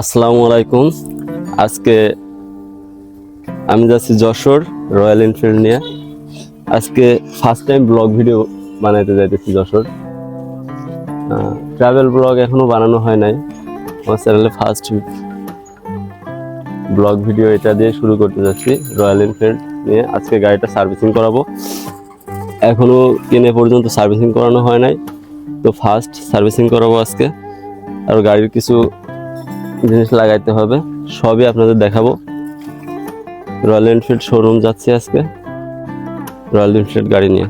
আসসালামু আলাইকুম। আজকে আমি যাচ্ছি যশোর রয়্যাল এনফিল্ড নিয়ে। আজকে ফার্স্ট টাইম ব্লগ ভিডিও বানাইতে যাইতেছি যশোর। ট্রাভেল ব্লগ এখনও বানানো হয় নাই। আমার চ্যানেলে ফার্স্ট ব্লগ ভিডিও এটা দিয়ে শুরু করতে যাচ্ছি রয়্যাল এনফিল্ড নিয়ে। আজকে গাড়িটা সার্ভিসিং করাবো। এখনও কিনে পর্যন্ত সার্ভিসিং করানো হয় নাই। তো ফার্স্ট সার্ভিসিং করাবো আজকে। আর গাড়ির কিছু জিনিস লাগাইতে হবে সবই আপনাদের দেখাবো রয়্যাল এনফিল্ড শোরুম যাচ্ছি আজকে রয়্যাল এনফিল্ড গাড়ি নিয়ে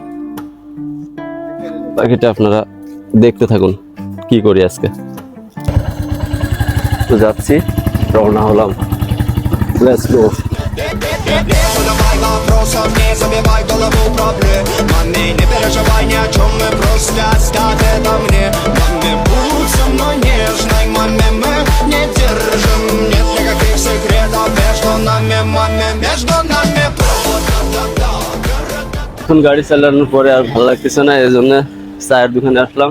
বাকিটা আপনারা দেখতে থাকুন কি করি আজকে তো যাচ্ছি রওনা হলাম লেটস গো Задавай вопросов, не забивай голову проблемами Не переживай ни о чем, мы просто এখন গাড়ি চালানোর পরে আর ভালো লাগতেছে না এই জন্য চায়ের দোকানে আসলাম।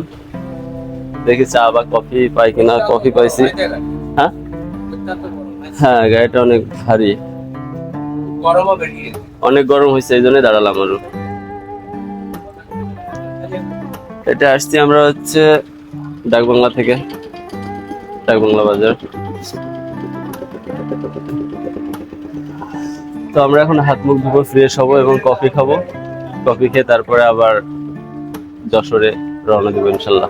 দেখি চা বা কফি পাই কিনা, কফি পাইছি। হ্যাঁ? হ্যাঁ গাড়িটা অনেক ভারী। অনেক গরম হয়েছে, এই জন্য দাঁড়ালাম আরও। এটা আসছি আমরা হচ্ছে ডাকবাংলা থেকে, ডাকবাংলা বাজার। তো আমরা এখন হাত মুখ ধুবো ফ্রেশ হব এবং কফি খাব। কফি খেয়ে তারপরে আবার যশোরে রওনা দেবো ইনশাল্লাহ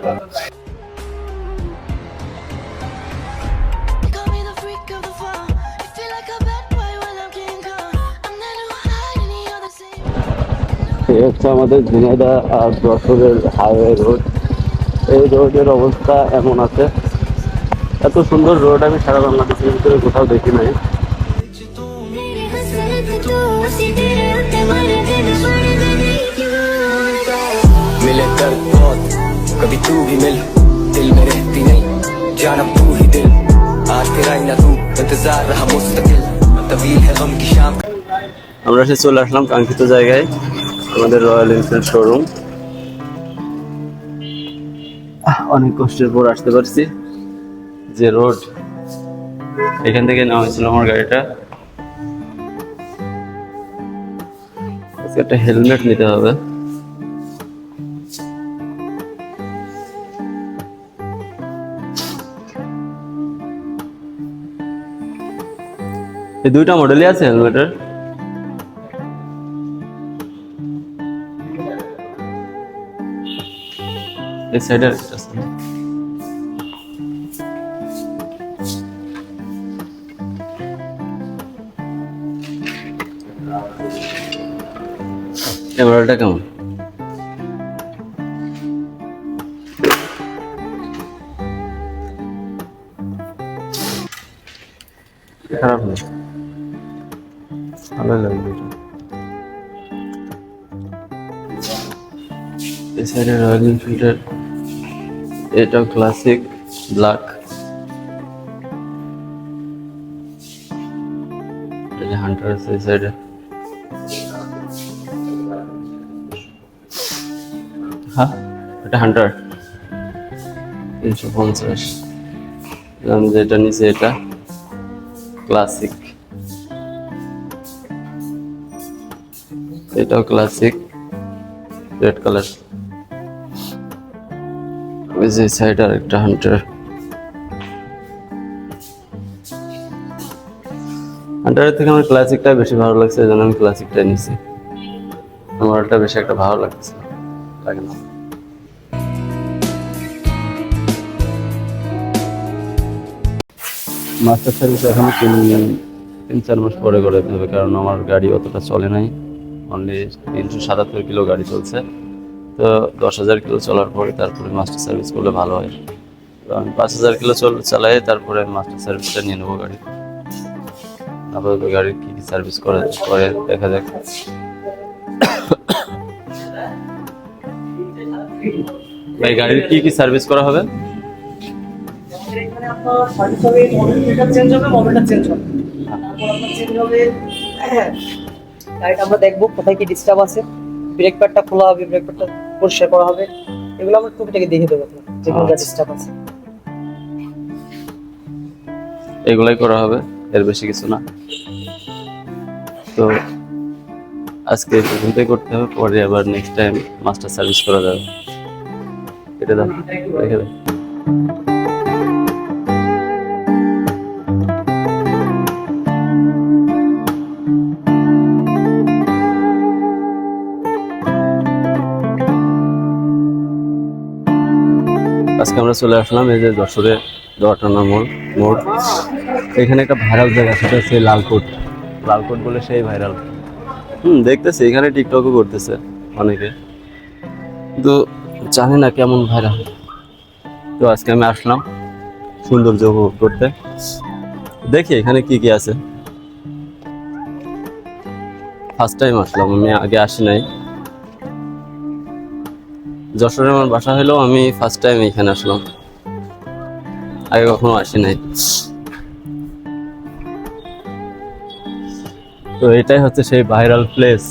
হচ্ছে আমাদের ঝিনাইদা আর যশোরের হাইওয়ে রোড এই রোডের অবস্থা এমন আছে এত সুন্দর রোড আমি সারা বাংলাদেশের ভিতরে কোথাও দেখি নাই मिले दर्द बहुत कभी तू भी मिल दिल में रहती नहीं जानब तू ही दिल आज तेरा ही ना तू इंतजार रहा मुस्तकिल तवील है गम की शाम আমরা সে চলে আসলাম কাঙ্ক্ষিত জায়গায় আমাদের রয়্যাল এনফিল্ড শোরুম অনেক কষ্টের পর আসতে পারছি যে রোড এখান থেকে নেওয়া হয়েছিল আমার গাড়িটা আজকে একটা হেলমেট নিতে হবে এই দুইটা মডেলই আছে হেলমেটের এই সাইডে একটা আছে। কেমন? খারাপ না। ভালো লাগবে এটা। এই সাইডে রয়্যাল এনফিল্ডের এটাও ক্লাসিক ব্ল্যাক হান্টার আছে এই সাইডে হ্যাঁ এটা হান্টার তিনশো পঞ্চাশ। যেটা নিচে এটা ক্লাসিক এটাও ক্লাসিক রেড কালার ওই যে সাইড আর একটা হান্টার হান্টারের থেকে আমার ক্লাসিকটা বেশি ভালো লাগছে জন্য আমি ক্লাসিকটা আমার ওটা বেশি একটা ভালো লাগছে, লাগে না। মাস্টার সার্ভিস এখন তিন তিন চার মাস পরে করে দিতে হবে, কারণ আমার গাড়ি অতটা চলে নাই। অনলি তিনশো সাতাত্তর কিলো গাড়ি চলছে। তো দশ হাজার কিলো চলার পরে তারপরে মাস্টার সার্ভিস করলে ভালো হয়। তো আমি পাঁচ হাজার কিলো চল চালাই, তারপরে মাস্টার সার্ভিসটা নিয়ে নেব গাড়ি। আপাতত গাড়ির কী কী সার্ভিস করে করে দেখা যাক। ভাই, গাড়ির কি কি সার্ভিস করা হবে? চেঞ্জ হবে মডেলটা চেঞ্জ হবে চেঞ্জ হবে। গাড়িটা আমরা দেখব কোথায় কি ডিস্টার্ব আছে। ব্রেক প্যাডটা খোলা হবে ব্রেক প্যাডটা পরিষ্কার করা হবে। এগুলো আমরা দেখে দেবো ডিস্টার্ব আছে। এগুলাই করা হবে, এর বেশি কিছু না। তো আজকে করতে হবে, পরে আবার নেক্সট টাইম মাস্টার সার্ভিস করা যাবে। এটা দাও। আজকে আমরা চলে আসলাম এই যে যশোরে দোয়াটানা মোড় মোড়। এখানে একটা ভাইরাল জায়গা সেটা হচ্ছে লালকোট। লালকোট বলে সেই ভাইরাল হুম, দেখতেছি, এখানে টিকটকও করতেছে অনেকে। কিন্তু জানি না কেমন ভাইরাল তো আজকে আমি আসলাম সৌন্দর্য উপভোগ করতে। দেখি এখানে কি কি আছে। ফার্স্ট টাইম আসলাম, আমি আগে আসি নাই। যশোরে আমার বাসা হলেও আমি ফার্স্ট টাইম এখানে আসলাম। আগে কখনো আসি নাই। তো এটাই হচ্ছে সেই ভাইরাল প্লেস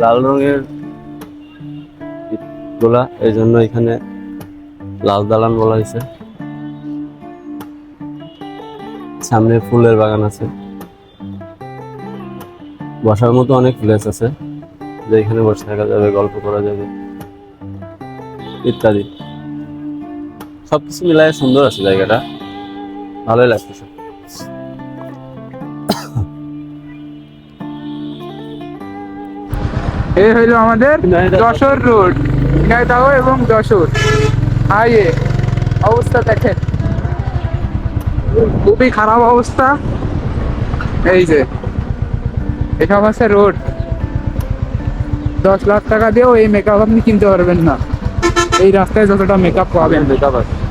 লাল রঙের গোলা এই জন্য এখানে লাল দালান বলা হয়েছে। সামনে ফুলের বাগান আছে। বসার মতো অনেক প্লেস আছে যে এখানে বসে থাকা যাবে গল্প করা যাবে ইত্যাদি। সবকিছু মিলায় সুন্দর আছে জায়গাটা। ভালোই লাগতেছে এই হইল আমাদের যশোর রোড। ঝিনাইদহ এবং যশোর। হাইওয়ে অবস্থা দেখেন। খুবই খারাপ অবস্থা। এই যে। এসব আছে রোড। দশ লাখ টাকা দিয়েও এই মেকআপ আপনি কিনতে পারবেন না। এই রাস্তায় যতটা মেকআপ পাবেন। মেকআপ আছে।